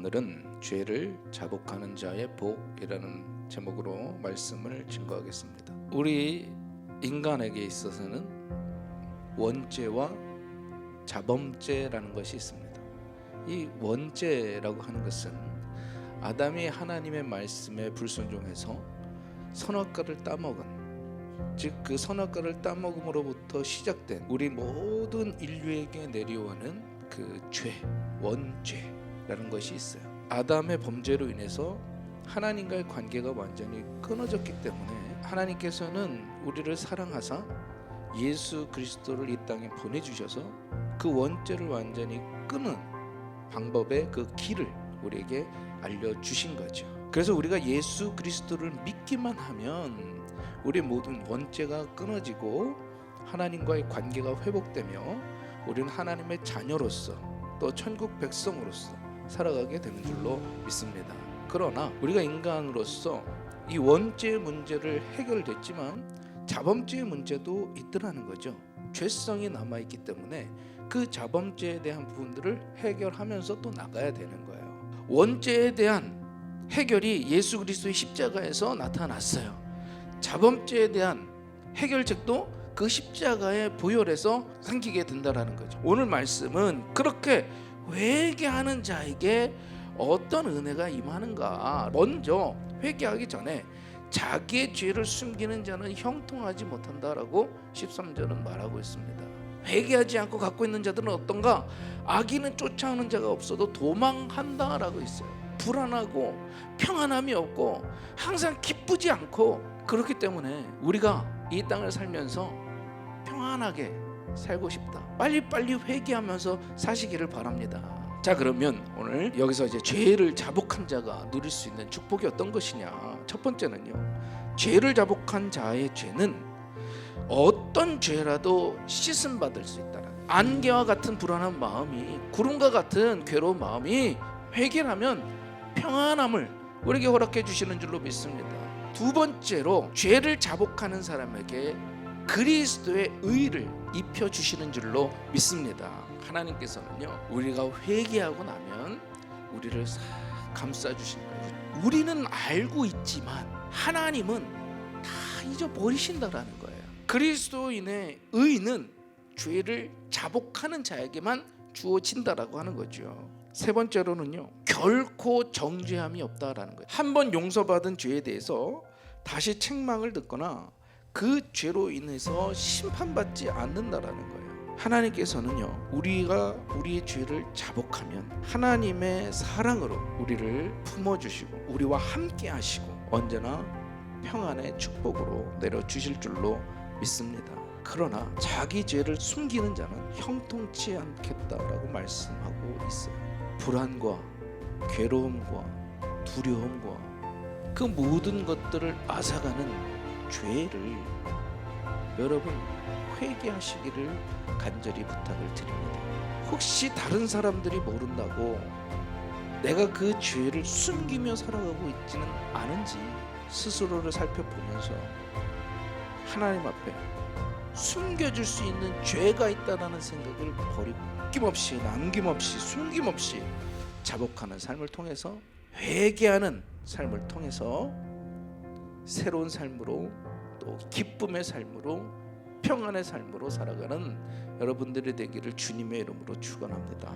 오늘은 죄를 자복하는 자의 복이라는 제목으로 말씀을 증거하겠습니다. 우리 인간에게 있어서는 원죄와 자범죄라는 것이 있습니다. 이 원죄라고 하는 것은 아담이 하나님의 말씀에 불순종해서 선악과를 따먹은 즉 그 선악과를 따먹음으로부터 시작된 우리 모든 인류에게 내려오는 그 죄, 원죄 라는 것이 있어요. 아담의 범죄로 인해서 하나님과의 관계가 완전히 끊어졌기 때문에 하나님께서는 우리를 사랑하사 예수 그리스도를 이 땅에 보내주셔서 그 원죄를 완전히 끊은 방법의 그 길을 우리에게 알려주신 거죠. 그래서 우리가 예수 그리스도를 믿기만 하면 우리 모든 원죄가 끊어지고 하나님과의 관계가 회복되며 우리는 하나님의 자녀로서 또 천국 백성으로서 살아가게 되는 줄로 믿습니다. 그러나 우리가 인간으로서 이 원죄 문제를 해결됐지만 자범죄의 문제도 있더라는 거죠. 죄성이 남아 있기 때문에 그 자범죄에 대한 부분들을 해결하면서 또 나가야 되는 거예요. 원죄에 대한 해결이 예수 그리스도의 십자가에서 나타났어요. 자범죄에 대한 해결책도 그 십자가의 보혈에서 생기게 된다라는 거죠. 오늘 말씀은 그렇게 회개하는 자에게 어떤 은혜가 임하는가. 먼저 회개하기 전에 자기의 죄를 숨기는 자는 형통하지 못한다라고 13절은 말하고 있습니다. 회개하지 않고 갖고 있는 자들은 어떤가? 악인은 쫓아오는 자가 없어도 도망한다라고 있어요. 불안하고 평안함이 없고 항상 기쁘지 않고 그렇기 때문에 우리가 이 땅을 살면서 평안하게 살고 싶다. 빨리빨리 회개하면서 사시기를 바랍니다. 자 그러면 오늘 여기서 이제 죄를 자복한 자가 누릴 수 있는 축복이 어떤 것이냐 첫 번째는요 죄를 자복한 자의 죄는 어떤 죄라도 씻음 받을 수 있다 안개와 같은 불안한 마음이 구름과 같은 괴로운 마음이 회개하면 평안함을 우리에게 허락해 주시는 줄로 믿습니다 두 번째로 죄를 자복하는 사람에게 그리스도의 의를 입혀 주시는 줄로 믿습니다. 하나님께서는요 우리가 회개하고 나면 우리를 싹 감싸 주신 거예요. 우리는 알고 있지만 하나님은 다 잊어버리신다라는 거예요. 그리스도인의 의는 죄를 자복하는 자에게만 주어진다라고 하는 거죠. 세 번째로는요 결코 정죄함이 없다라는 거예요. 한 번 용서받은 죄에 대해서 다시 책망을 듣거나 그 죄로 인해서 심판받지 않는다라는 거예요. 하나님께서는요 우리가 우리의 죄를 자복하면 하나님의 사랑으로 우리를 품어주시고 우리와 함께 하시고 언제나 평안의 축복으로 내려 주실 줄로 믿습니다. 그러나 자기 죄를 숨기는 자는 형통치 않겠다라고 말씀하고 있어요. 불안과 괴로움과 두려움과 그 모든 것들을 앗아가는 죄를 여러분 회개하시기를 간절히 부탁을 드립니다. 혹시 다른 사람들이 모른다고 내가 그 죄를 숨기며 살아가고 있지는 않은지 스스로를 살펴보면서 하나님 앞에 숨겨줄 수 있는 죄가 있다라는 생각을 버리고 끼없이 남김없이 숨김없이 자복하는 삶을 통해서 회개하는 삶을 통해서 새로운 삶으로 또 기쁨의 삶으로 평안의 삶으로 살아가는 여러분들이 되기를 주님의 이름으로 축원합니다.